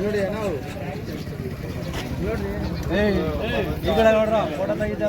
ನೋಡಿ ನಾವು ಈ ಕಡೆ ನೋಡ್ರ ಫೋಟೋ ತೆಗಿದ್ದೆ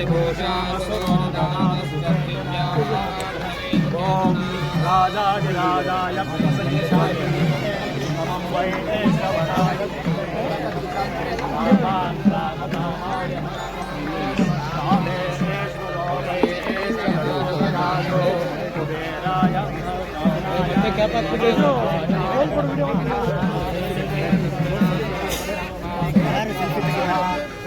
ॐ राजाधिराजाय क्या बात कर रहे हो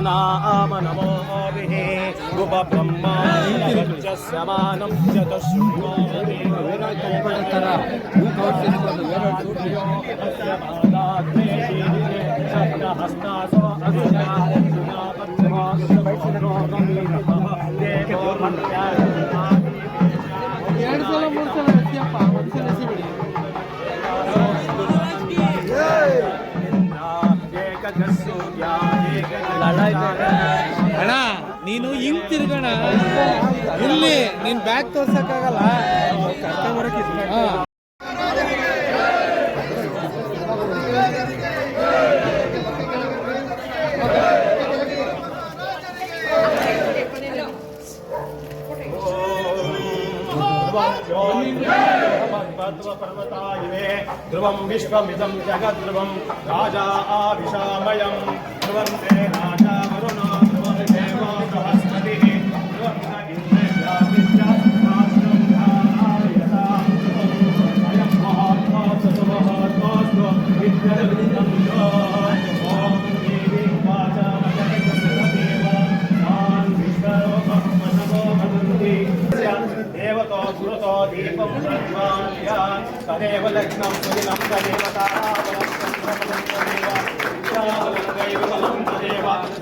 ದೇವನಾಮ ನಮೋ ಉಪ ಬ್ರಹ್ಮಾಂಡಸ್ಯ ಮಾನಂ ಎರಡು ಸಲ ಮೂರು ಸಲ ಎಸಿಯಪ್ಪ ಒಂದ್ಸಲ ಎಸಿಬಿಡಿ ಅಣ್ಣ ನೀನು ಹಿಂಗ್ ತಿರ್ಗಣ ಇಲ್ಲಿ ನೀನ್ ಬ್ಯಾಗ್ ತೋರ್ಸಕ್ಕಾಗಲ್ಲ ಕಸ್ಟಮರ್ ಹಾ ध्रुवं विश्वमिदं जगद्ध्रुवं राजा आविशामयं ध्रुवं ते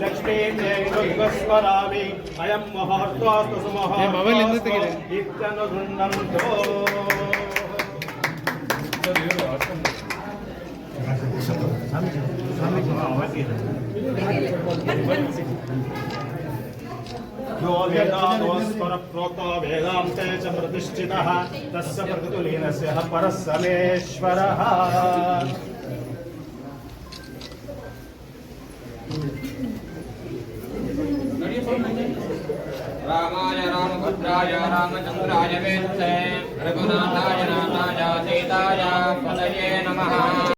ലക്ഷ്മീസ്വരാമി അയം മഹത്വാസ്തു സുമഹോന്നോ സ്വാമി സ്വാമി यो वेदानोस्वरप्रोक्तो वेदान्ते च प्रतिष्ठितः तस्य प्रकृतुलीनस्य परः समेश्वरः रामाय रामभद्राय रामचन्द्राय वेत्से रघुनाथाय नाथाय सीताय पदये नमः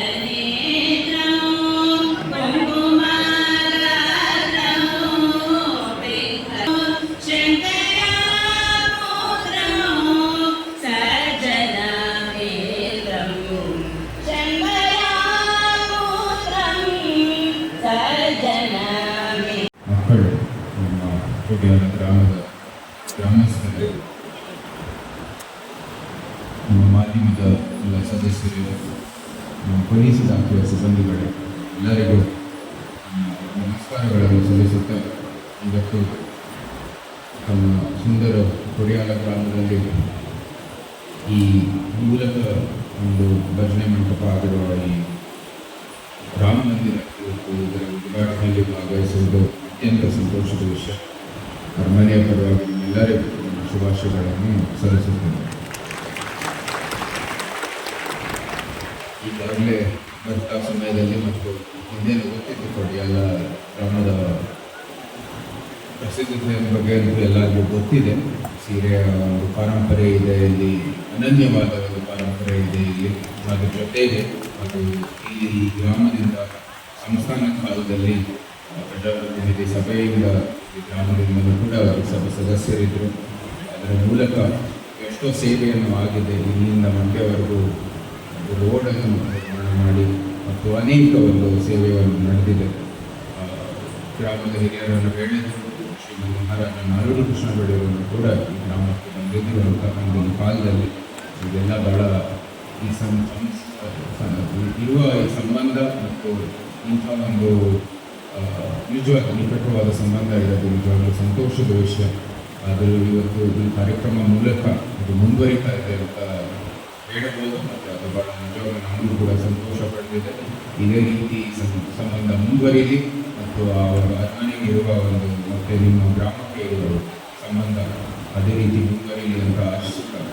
ಗ್ರಾಮಸ್ಥರು ನಮ್ಮ ಮಾಧ್ಯಮದ ಎಲ್ಲ ಸದಸ್ಯರು ಪೊಲೀಸ್ ಇಲಾಖೆಯ ಸಿಬ್ಬಂದಿಗಳು ಎಲ್ಲರಿಗೂ ನಮಸ್ಕಾರಗಳನ್ನು ಸಲ್ಲಿಸುತ್ತಾ ಇವತ್ತು ನಮ್ಮ ಸುಂದರ ಕೊಡಿಯಾಲ ಗ್ರಾಮದಲ್ಲಿ ಈ ಮೂಲಕ ಒಂದು ಭಜನೆ ಮಂಟಪ ಆಗಿರುವ ಈ ರಾಮ ಮಂದಿರ ಇದರ ಉದ್ಘಾಟನೆಯಲ್ಲಿ ಭಾಗವಹಿಸುವುದು ಅತ್ಯಂತ ಸಂತೋಷದ ವಿಷಯ ಅರಮನೆಯ ಪರವಾಗಿ ನನ್ನ ಶುಭಾಶಯಗಳನ್ನು ಸಲ್ಲಿಸುತ್ತೇನೆ. ಈಗಾಗಲೇ ಬರ್ತಾ ಸಮಯದಲ್ಲಿ ಮತ್ತು ಹಿಂದೇನು ಗೊತ್ತಿತ್ತು ಕೊಡಿ ಎಲ್ಲ ಗ್ರಾಮದ ಪ್ರಸಿದ್ಧತೆಯ ಬಗ್ಗೆ ಎಲ್ಲರಿಗೂ ಗೊತ್ತಿದೆ. ಸೀರೆಯ ಒಂದು ಪರಂಪರೆ ಇದೆ, ಇಲ್ಲಿ ಅನನ್ಯವಾದ ಒಂದು ಪರಂಪರೆ ಇದೆ, ಇಲ್ಲಿ ಅದರ ಜೊತೆಗೆ ಅದು ಇಲ್ಲಿ ಈ ಗ್ರಾಮದಿಂದ ಸಂಸ್ಥಾನ ಕಾಲದಲ್ಲಿ ಪ್ರಜಾಪ್ರತಿನಿಧಿ ಸಭೆಯಿಂದ ಈ ಗ್ರಾಮದಿಂದಲೂ ಕೂಡ ಸಭೆ ಸದಸ್ಯರಿದ್ದರು ಅದರ ಮೂಲಕ ಎಷ್ಟೋ ಸೇವೆಯನ್ನು ಆಗಿದೆ ಇಲ್ಲಿಂದ ಮಂಡ್ಯವರೆಗೂ ರೋಡನ್ನು ನಿರ್ಮಾಣ ಮಾಡಿ ಮತ್ತು ಅನೇಕ ಒಂದು ಸೇವೆಯನ್ನು ನಡೆದಿದೆ. ಗ್ರಾಮದ ಹಿರಿಯರನ್ನು ಹೇಳಿದರು. ಶ್ರೀಮಂತ ಮಹಾರಾಜ ನಾರೂರು ಕೃಷ್ಣ ಬೆಳೆಯವರನ್ನು ಕೂಡ ಈ ಗ್ರಾಮಕ್ಕೆ ಬಂದಿದ್ದರು ಒಂದು ಕಾಲದಲ್ಲಿ ಇದೆಲ್ಲ ಬಹಳ ಈ ಸಂ- ಇರುವ ಈ ಸಂಬಂಧ ಮತ್ತು ಇಂಥ ಒಂದು ಆ, ನಿಜವಾದ ನಿಕಟವಾದ ಸಂಬಂಧ ಇರೋದು ನಿಜವಾಗಲೂ ಸಂತೋಷದ ವಿಷಯ. ಆದರೂ ಇವತ್ತು ಈ ಕಾರ್ಯಕ್ರಮ ಮೂಲಕ ಅದು ಮುಂದುವರಿತಾ ಇದೆ ಅಂತ ಹೇಳಬಹುದು ಮತ್ತು ಅದು ಬಹಳ ನಿಜವಾಗ ನಾನು ಕೂಡ ಸಂತೋಷ ಪಡೆದಿದೆ. ಇದೇ ರೀತಿ ಸಂಬಂಧ ಮುಂದುವರಿಲಿ ಮತ್ತು ಅವರ ಅಜ್ಞಾನಿಗೆ ಇರುವ ಒಂದು ಮತ್ತೆ ನಿಮ್ಮ ಗ್ರಾಮಕ್ಕೆ ಇರುವ ಸಂಬಂಧ ಅದೇ ರೀತಿ ಮುಂದುವರಿಲಿ ಅಂತ ಆಶಿಸುತ್ತಾರೆ.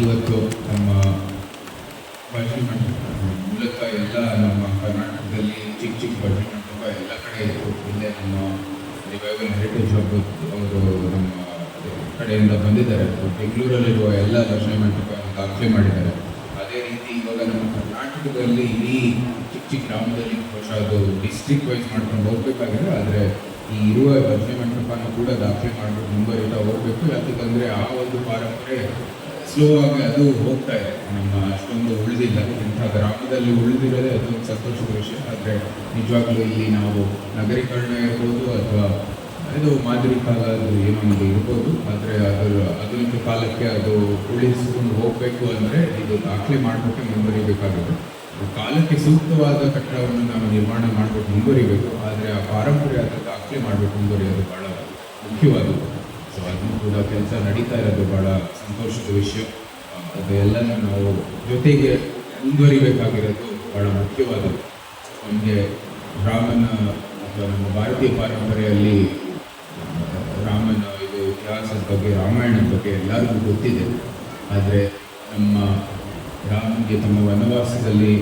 ಇವತ್ತು ನಮ್ಮ ಭಜನೆ ಮೂಲಕ ಎಲ್ಲ ನಮ್ಮ ಕರ್ನಾಟಕದಲ್ಲಿ ಚಿಕ್ಕ ಚಿಕ್ಕ ಭಜನೆ ಎಲ್ಲ ಕಡೆ ಇತ್ತು ಇಲ್ಲೇ ನಮ್ಮ ರಿವೈವಲ್ ಹೆರಿಟೇಜ್ ಹಬ್ಬ ಅವರು ನಮ್ಮ ಕಡೆಯಿಂದ ಬಂದಿದ್ದಾರೆ ಬೆಂಗಳೂರಲ್ಲಿರುವ ಎಲ್ಲ ದರ್ಶನ ಮಂಟಪ ದಾಖಲೆ ಮಾಡಿದ್ದಾರೆ ಅದೇ ರೀತಿ ಇವಾಗ ನಮ್ಮ ಕರ್ನಾಟಕದಲ್ಲಿ ಇಡೀ ಚಿಕ್ಕ ಚಿಕ್ಕ ಗ್ರಾಮದಲ್ಲಿ ಬಹುಶಃ ಅದು ಡಿಸ್ಟ್ರಿಕ್ಟ್ ವೈಸ್ ಮಾಡ್ಕೊಂಡು ಹೋಗ್ಬೇಕಾಗಿದೆ ಆದರೆ ಈ ಇರುವ ದರ್ಶನ ಮಂಟಪನ ಕೂಡ ದಾಖಲೆ ಮಾಡಿಬಿಟ್ಟು ಮುಂದುವರಿತಾ ಹೋಗ್ಬೇಕು ಯಾಕಂದರೆ ಆ ಒಂದು ಪರಂಪರೆ ಸ್ಲೋ ಆಗಿ ಅದು ಹೋಗ್ತಾ ಇದೆ. ನಮ್ಮ ಅಷ್ಟೊಂದು ಉಳಿದಿಲ್ಲ ಇಂಥ ಗ್ರಾಮದಲ್ಲಿ ಉಳಿದಿರೋದೇ ಅದೊಂದು ಸಂತೋಷದ ವಿಷಯ. ಆದರೆ ನಿಜವಾಗ್ಲೂ ಇಲ್ಲಿ ನಾವು ನಗರೀಕರಣ ಇರ್ಬೋದು ಅಥವಾ ಇದು ಮಾದರಿ ಕಾಲ ಅದು ಏನೋ ಒಂದು ಇರ್ಬೋದು. ಆದರೆ ಅದರ ಆಧುನಿಕ ಕಾಲಕ್ಕೆ ಅದು ಉಳಿಸಿಕೊಂಡು ಹೋಗಬೇಕು ಅಂದರೆ ಇದು ದಾಖಲೆ ಮಾಡಿಬಿಟ್ಟು ಮುಂದುವರಿಬೇಕಾಗುತ್ತೆ. ಕಾಲಕ್ಕೆ ಸೂಕ್ತವಾದ ಕಟ್ಟಡವನ್ನು ನಾವು ನಿರ್ಮಾಣ ಮಾಡಬೇಕು ಮುಂದುವರಿಬೇಕು. ಆದರೆ ಆ ಪಾರಂಪರ್ಯ ದಾಖಲೆ ಮಾಡಬೇಕು ಮುಂದುವರಿಯೋದು ಭಾಳ ಮುಖ್ಯವಾದದ್ದು. ಸೊ ಅದನ್ನು ಕೂಡ ಕೆಲಸ ನಡೀತಾ ಇರೋದು ಭಾಳ ಸಂತೋಷದ ವಿಷಯ. ಅದೆಲ್ಲನೂ ನಾವು ಜೊತೆಗೆ ಮುಂದುವರಿಬೇಕಾಗಿರೋದು ಭಾಳ ಮುಖ್ಯವಾದದ್ದು. ನಮಗೆ ರಾಮನ ಅಥವಾ ನಮ್ಮ ಭಾರತೀಯ ಪರಂಪರೆಯಲ್ಲಿ ರಾಮನ ಇದು ಇತಿಹಾಸದ ಬಗ್ಗೆ, ರಾಮಾಯಣದ ಬಗ್ಗೆ ಎಲ್ಲರಿಗೂ ಗೊತ್ತಿದೆ. ಆದರೆ ನಮ್ಮ ರಾಮನಿಗೆ ತಮ್ಮ ವನವಾಸದಲ್ಲಿ,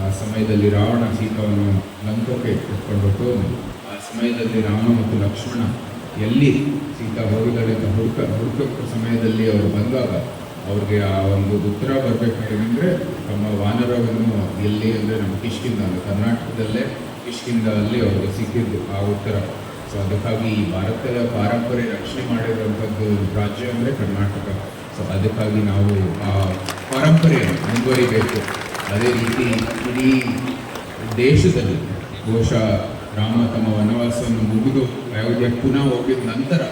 ಆ ಸಮಯದಲ್ಲಿ ರಾವಣ ಸೀತವನ್ನು ಲಂಕಕ್ಕೆ ಎತ್ಕೊಂಡು ಆ ಸಮಯದಲ್ಲಿ ರಾಮ ಮತ್ತು ಲಕ್ಷ್ಮಣ ಎಲ್ಲಿ ಸೀತಾ ಹೋಗಿದ್ದಾಳೆ ಅಂತ ಹುಡುಕ ಹುಡುಕ ಸಮಯದಲ್ಲಿ ಅವರು ಬಂದಾಗ ಅವ್ರಿಗೆ ಆ ಒಂದು ಉತ್ತರ ಬರಬೇಕಾದ್ರೆ ತಮ್ಮ ವಾನರವನ್ನು ಎಲ್ಲಿ ಅಂದರೆ ನಮ್ಮ ಕಿಷ್ಕಿಂದ, ಅಂದರೆ ಕರ್ನಾಟಕದಲ್ಲೇ ಕಿಷ್ಕಿಂದ ಅಲ್ಲಿ ಅವ್ರಿಗೆ ಸಿಕ್ಕಿದ್ದು ಆ ಉತ್ತರ. ಸೊ ಅದಕ್ಕಾಗಿ ಈ ಭಾರತದ ಪಾರಂಪರೆ ರಕ್ಷಣೆ ಮಾಡಿರುವಂಥದ್ದು ರಾಜ್ಯ ಅಂದರೆ ಕರ್ನಾಟಕ. ಸೊ ಅದಕ್ಕಾಗಿ ನಾವು ಆ ಪರಂಪರೆಯನ್ನು ಮುಂದುವರಿಬೇಕು. ಅದೇ ರೀತಿ ಇಡೀ ದೇಶದಲ್ಲಿ ಬಹುಶಃ ರಾಮ ತಮ್ಮ ವನವಾಸವನ್ನು ಮುಗಿದು ಅಯೋಧ್ಯೆ ಪುನಃ ಹೋಗಿದ ನಂತರ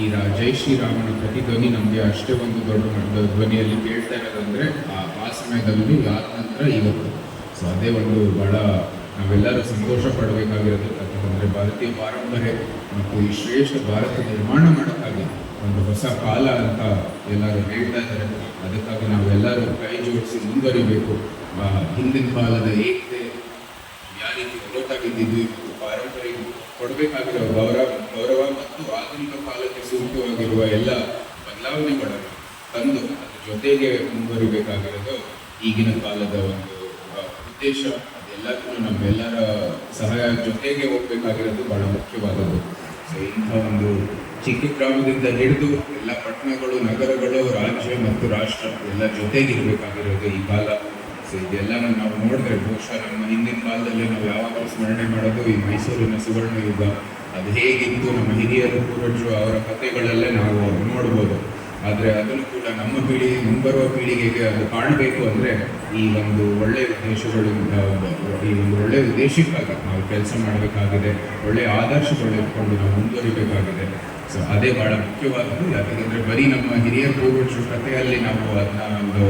ಈ ರಾ, ಜೈ ಶ್ರೀರಾಮನ ಪ್ರತಿಧ್ವನಿ ನಮಗೆ ಅಷ್ಟೇ ಒಂದು ದೊಡ್ಡ ಮಟ್ಟದ ಧ್ವನಿಯಲ್ಲಿ ಕೇಳ್ತಾ ಇರೋದಂದ್ರೆ ಆ ಆ ಸಮಯದಲ್ಲಿ ಆದ ನಂತರ ಇವತ್ತು. ಸೊ ಅದೇ ಒಂದು ಬಹಳ ನಾವೆಲ್ಲರೂ ಸಂತೋಷ ಪಡಬೇಕಾಗಿರೋದು ಯಾಕಂದರೆ ಭಾರತೀಯ ಪಾರಂಪರೆ ಮತ್ತು ಈ ಶ್ರೇಷ್ಠ ಭಾರತ ನಿರ್ಮಾಣ ಮಾಡೋಕ್ಕಾಗಿ ಒಂದು ಹೊಸ ಕಾಲ ಅಂತ ಎಲ್ಲರೂ ಹೇಳ್ತಾ ಇದ್ದಾರೆ. ಅದಕ್ಕಾಗಿ ನಾವೆಲ್ಲರೂ ಕೈ ಜೋಡಿಸಿ ಮುಂದುವರಿಬೇಕು. ಹಿಂದಿನ ಕಾಲದ ಏಕತೆ ಯಾರಿಗೆ ರೀತಿ ಒಗ್ಗಟ್ಟಾಗಿದ್ದು ಇವತ್ತು ಪಾರಂಪರೆಗೆ ಕೊಡಬೇಕಾಗಿರೋ ಗೌರವ ಗೌರವ ಮತ್ತು ಆಧುನಿಕ ಕಾಲಕ್ಕೆ ಸೂಕ್ತವಾಗಿರುವ ಎಲ್ಲ ಬದಲಾವಣೆಗಳನ್ನು ತಂದು ಅದರ ಜೊತೆಗೆ ಮುಂದುವರಿಬೇಕಾಗಿರೋದು ಈಗಿನ ಕಾಲದ ಒಂದು ಉದ್ದೇಶ. ಅದೆಲ್ಲದನ್ನು ನಮ್ಮೆಲ್ಲರ ಸಹಾಯ ಜೊತೆಗೆ ಹೋಗ್ಬೇಕಾಗಿರೋದು ಬಹಳ ಮುಖ್ಯವಾದದ್ದು. ಸೊ ಇಂಥ ಒಂದು ಚಿಕ್ಕ ಗ್ರಾಮದಿಂದ ಹಿಡಿದು ಎಲ್ಲ ಪಟ್ಟಣಗಳು, ನಗರಗಳು, ರಾಜ್ಯ ಮತ್ತು ರಾಷ್ಟ್ರ ಎಲ್ಲ ಜೊತೆಗೆ ಇರಬೇಕಾಗಿರೋದು ಈ ಕಾಲ. ಸೊ ಇದೆಲ್ಲ ನಾವು ನೋಡಿದ್ರೆ ಬಹುಶಃ ನಮ್ಮ ಹಿಂದಿನ ಕಾಲದಲ್ಲಿ ನಾವು ಯಾವಾಗಲೂ ಸ್ಮರಣೆ ಮಾಡೋದು ಈ ಮೈಸೂರಿನ ಸುವರ್ಣ ಯುಗ ಅದು ಹೇಗಿತ್ತು? ನಮ್ಮ ಹಿರಿಯರು ಪೂರ್ವಜರು ಅವರ ಕಥೆಗಳಲ್ಲೇ ನಾವು ನೋಡ್ಬೋದು. ಆದರೆ ಅದನ್ನು ಕೂಡ ನಮ್ಮ ಪೀಳಿ, ಮುಂಬರುವ ಪೀಳಿಗೆಗೆ ಅದು ಕಾಣಬೇಕು ಅಂದರೆ ಈ ಒಂದು ಒಳ್ಳೆಯ ಉದ್ದೇಶಗಳಿಂದ ಈ ಒಂದು ಒಳ್ಳೆಯ ಉದ್ದೇಶಕ್ಕಾಗಿ ನಾವು ಕೆಲಸ ಮಾಡಬೇಕಾಗಿದೆ. ಒಳ್ಳೆಯ ಆದರ್ಶಗಳು ಇಟ್ಕೊಂಡು ನಾವು ಮುಂದುವರಿಬೇಕಾಗಿದೆ. ಸೊ ಅದೇ ಬಹಳ ಮುಖ್ಯವಾದದ್ದು. ಯಾಕಂದರೆ ಬರೀ ನಮ್ಮ ಹಿರಿಯ ಪೂರ್ವಜರು ಕಥೆಯಲ್ಲಿ ನಾವು ಅದನ್ನ ಒಂದು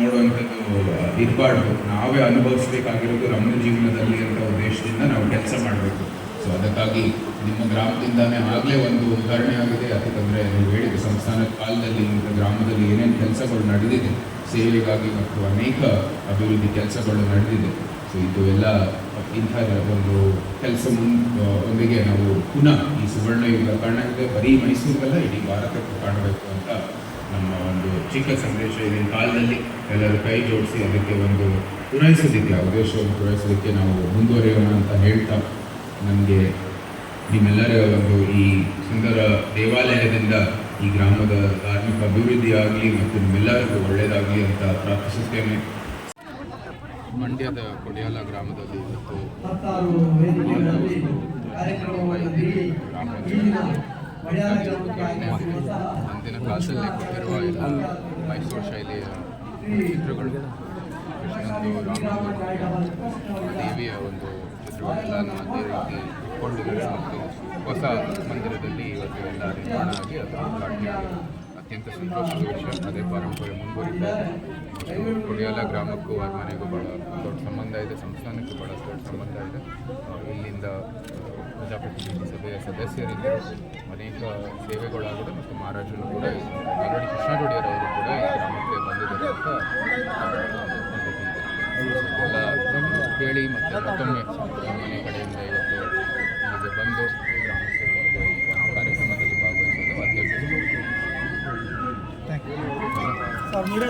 ನೋಡುವಂಥದ್ದು ಇರಬಾರ್ದು ನಾವೇ ಅನುಭವಿಸ್ಬೇಕಾಗಿರೋದು ನಮ್ಮ ಜೀವನದಲ್ಲಿ ಅಂತ ಉದ್ದೇಶದಿಂದ ನಾವು ಕೆಲಸ ಮಾಡಬೇಕು. ಸೊ ಅದಕ್ಕಾಗಿ ನಿಮ್ಮ ಗ್ರಾಮದಿಂದಾನೇ ಆಗಲೇ ಒಂದು ಉದಾಹರಣೆ ಆಗಿದೆ. ಯಾಕಂದರೆ ನೀವು ಹೇಳಿದ ಸಂಸ್ಥಾನದ ಕಾಲದಲ್ಲಿ ನಿಮ್ಮ ಗ್ರಾಮದಲ್ಲಿ ಏನೇನು ಕೆಲಸಗಳು ನಡೆದಿದೆ, ಸೇವೆಗಾಗಿ ಮತ್ತು ಅನೇಕ ಅಭಿವೃದ್ಧಿ ಕೆಲಸಗಳು ನಡೆದಿದೆ. ಸೊ ಇದು ಎಲ್ಲ ಇಂಥ ಒಂದು ಕೆಲಸ ಒಂದಿಗೆ ನಾವು ಪುನಃ ಈ ಸುವರ್ಣ ಯುಗ ಕಾರಣಕ್ಕೆ ಬರೀ ಮೈಸೂರಿಗೆಲ್ಲ ಇಡೀ ಭಾರತಕ್ಕೆ ಕಾಣಬೇಕು ಅಂತ ನಮ್ಮ ಒಂದು ಚಿಕ್ಕ ಸಂದೇಶ ಈಗಿನ ಕಾಲದಲ್ಲಿ ಎಲ್ಲರೂ ಕೈ ಜೋಡಿಸಿ ಅದಕ್ಕೆ ಒಂದು ಪೂರೈಸೋದಕ್ಕೆ ಆ ಉದ್ದೇಶವನ್ನು ಪೂರೈಸೋದಕ್ಕೆ ನಾವು ಮುಂದುವರಿಯೋಣ ಅಂತ ಹೇಳ್ತಾ ನಮಗೆ ನಿಮ್ಮೆಲ್ಲರ ಒಂದು ಈ ಸುಂದರ ದೇವಾಲಯದಿಂದ ಈ ಗ್ರಾಮದ ಧಾರ್ಮಿಕ ಅಭಿವೃದ್ಧಿ ಆಗಲಿ ಮತ್ತು ನಿಮ್ಮೆಲ್ಲರಿಗೂ ಒಳ್ಳೆಯದಾಗಲಿ ಅಂತ ಪ್ರಾರ್ಥಿಸುತ್ತೇನೆ. ಮಂಡ್ಯದ ಕೊಡಿಯಾಲ ಗ್ರಾಮದಲ್ಲಿ ಇವತ್ತು ಹತ್ತಾರು ಅಂದಿನ ಕ್ಲಾಸಲ್ಲಿ ಕೊಟ್ಟಿರುವ ಎಲ್ಲ ಮೈಸೂರು ಶೈಲಿಯ ಚಿತ್ರಗಳು. ದೇವಿಯ ಒಂದು ಚಿತ್ರಗಳೆಲ್ಲ ಅದೇ ರೀತಿ ಇಟ್ಕೊಂಡಿದ್ದಾರೆ ಮತ್ತು ಹೊಸ ಮಂದಿರದಲ್ಲಿ ಇವತ್ತು ಎಲ್ಲ ನಿರ್ಮಾಣ ಆಗಿ ಅದನ್ನು ಉದ್ಘಾಟನೆ ಅತ್ಯಂತ ಸಂತೋಷದ ವಿಷಯ. ಅದೇ ಪರಂಪರೆ ಮುಂದುವರಿತಾ ಕುಡಿಯಾಲ ಗ್ರಾಮಕ್ಕೂ ಅರಮನೆಗೂ ಭಾಳ ದೊಡ್ಡ ಸಂಬಂಧ ಇದೆ. ಸಂಸ್ಥಾನಕ್ಕೂ ಬಹಳ ದೊಡ್ಡ ಸಂಬಂಧ ಇದೆ. ಇಲ್ಲಿಂದ ಪ್ರಜಾಪ್ರತಿನಿಧಿ ಸಭೆಯ ಸದಸ್ಯರಿದ್ದರು ಅನೇಕ ಸೇವೆಗಳಾಗಿದೆ ಮತ್ತು ಮಹಾರಾಜರು ಕೂಡ ಆಲ್ರೆಡಿ ಕೃಷ್ಣಜೋಡಿಯರ್ ಅವರು ಕೂಡ ಈ ಗ್ರಾಮಕ್ಕೆ ಬಂದಿದ್ದಾರೆ ಅಂತ ಎಲ್ಲ ಕೇಳಿ ಮತ್ತು ಮತ್ತೊಮ್ಮೆ ಮನೆ ಕಡೆಯಿಂದ ಇವತ್ತು ಇಲ್ಲಿಗೆ ಬಂದು ಗ್ರಾಮಸ್ಥರ ಕಾರ್ಯಕ್ರಮದಲ್ಲಿ ಸರ್, ನೀವೇ